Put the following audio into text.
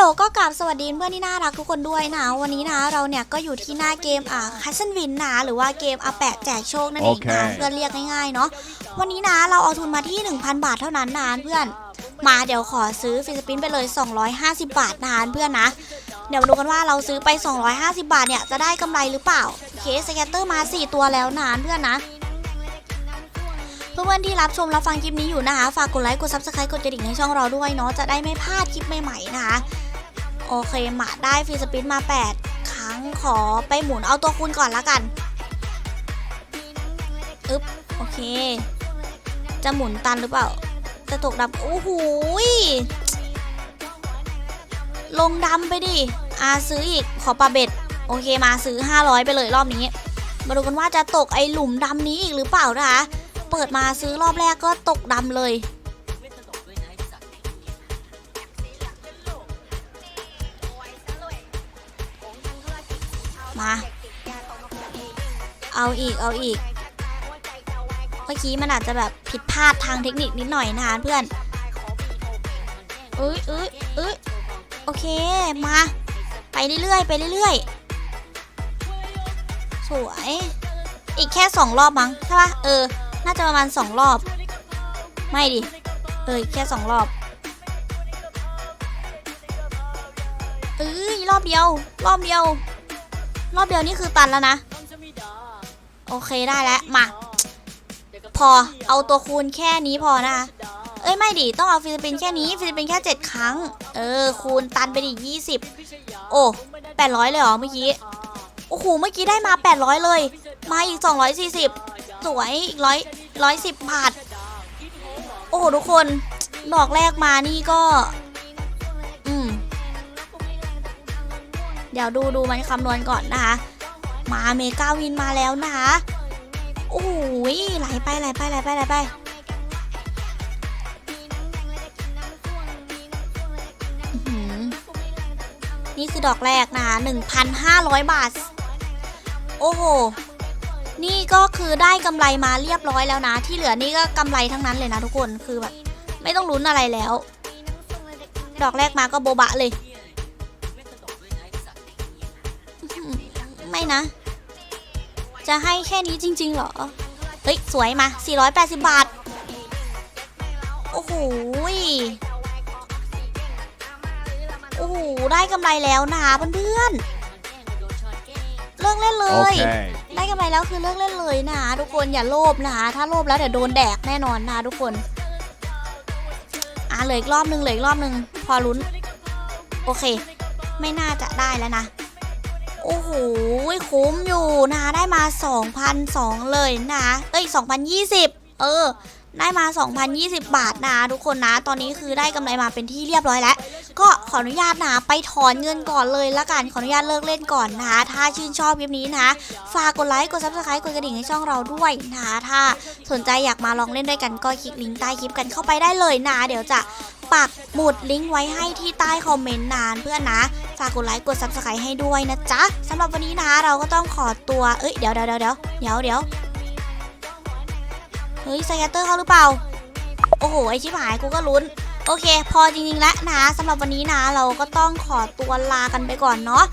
ลก็กราบสวัสดีเพื่อนที่น่ารักทุกคนด้วยนะ วันนี้นะเราเนี่ยก็อยู่ที่หน้าเกมอ่าคัสเซนวินนะหรือว่าเกมอาแปะแจกโชคนั่นเองนะโอเคเพื่อนเรียกง่ายๆเนาะวันนี้นะเราเอาทุนมาที่ 1,000 บาทเท่านั้นนะเพื่อน มาเดี๋ยวขอซื้อฟิสปินไปเลย 250 บาทนะเพื่อนนะ เดี๋ยวมาดูกันว่าเราซื้อไป 250 บาทเนี่ยจะได้กำไรหรือเปล่าเคสแกตเตอร์มา 4 ตัวแล้วนะเพื่อนนะเพื่อนๆที่รับชมรับฟังคลิปนี้อยู่นะคะ ฝากกดไลค์ กดซับสไครต์กดกระดิ่งให้ช่องเราด้วยเนาะ จะได้ไม่พลาดคลิปใหม่ๆนะคะ โอเคมาได้ฟรีสปินมา 8 ครั้งขอไปหมุนเอาตัวคูณก่อนละกันอึ๊บโอเค จะหมุนตันหรือเปล่า จะตกดำโอ้โหลงดำไปดิอาซื้ออีกขอปลาเบ็ด โอเคมาซื้อ 500 ไปเลยรอบนี้ มาดูกันว่าจะตกไอหลุมดำนี้อีกหรือเปล่านะคะ เปิดมาซื้อรอบแรกก็ตกดำเลย มา เอาอีกเอาอีก เมื่อกี้มันอาจจะแบบผิดพลาดทางเทคนิคนิดหน่อยนะคะเพื่อนเอ้ยเอ้ยเอ้ยโอเคมา ไปเรื่อยๆไปเรื่อยๆ สวย อีกแค่สองรอบมั้งใช่ปะเออ น่าจะประมาณสองรอบ ไม่ดิ เออีแค่สองรอบเอ้ยรอบเดียว รอบเดียว รอบเดียวนี่คือตันแล้วนะ โอเคได้แล้ว มา พอเอาตัวคูณแค่นี้พอนะคะเอ้ยไม่ดิต้องเอาฟิลิปปินส์แค่นี้ฟิลิปปินส์แค่ 7 ครั้ง เออ คูณตันไปดิ20 โอ้ 800 เลยเหรอเมื่อกี้ โอ้โหเมื่อกี้ได้มา 800 เลย มาอีก 240 สวยอีกร้อยร้อยสิบบาท โอ้โหทุกคนดอกแรกมานี่ก็ เดี๋ยวดูดูมันคำนวณก่อนนะคะ มาเมกาวินมาแล้วนะคะโอ้ยไหลไปไหลไปไหลไปไหลไปนี่คือดอกแรกนะคะ1,500 บาท โอ้โห นี่ก็คือได้กำไรมาเรียบร้อยแล้วนะ ที่เหลือนี่ก็กำไรทั้งนั้นเลยนะทุกคน คือแบบไม่ต้องลุ้นอะไรแล้ว ดอกแรกมาก็โบบะเลย ไม่นะ จะให้แค่นี้จริง ๆ เหรอ เฮ้ย สวยมา 480 บาท โอ้โหยโอ้โห ได้กำไรแล้วนะคะเพื่อนๆเลิกเล่นเลย Okay. ได้กำไรแล้วคือเลิกเล่นเลยนะคะทุกคนอย่าโลภนะคะถ้าโลภแล้วเดี๋ยวโดนแดกแน่นอนนะคะทุกคน อะเหลืออีกรอบนึงเหลืออีกรอบนึงพอลุ้น โอเค ไม่น่าจะได้แล้วนะ โอ้โหคุ้มอยู่นะคะได้มา 2,002เลยนะคะเอ้ย2,020 เออ ได้มา 2,020 บาทนะทุกคนนะ ตอนนี้คือได้กำไรมาเป็นที่เรียบร้อยแล้ว ก็ขออนุญาตนะไปถอนเงินก่อนเลยละกัน ขออนุญาตเลิกเล่นก่อนนะคะ ถ้าชื่นชอบคลิปนี้นะคะฝากกดไลค์ กด subscribe กดกระดิ่งให้ช่องเราด้วยนะคะถ้าสนใจอยากมาลองเล่นด้วยกันก็คลิกลิงก์ใต้คลิปกันเข้าไปได้เลยนะเดี๋ยวจะ ปักหมุดลิงก์ไว้ให้ที่ใต้คอมเมนต์นานเพื่อนนะ ฝากกดไลค์กด subscribe ให้ด้วยนะจ๊ะสำหรับวันนี้นะเราก็ต้องขอตัวเอ้ยเดี๋ยวเดี๋ยวเดี๋ยวเดี๋ยวเดี๋ยวเดี๋ยวเฮ้ยสแกตเตอร์เขาหรือเปล่า โอ้โห ไอชิบหายกูก็ลุ้น โอเค พอจริงๆแล้วนะสำหรับวันนี้นะเราก็ต้องขอตัวลากันไปก่อนเนาะ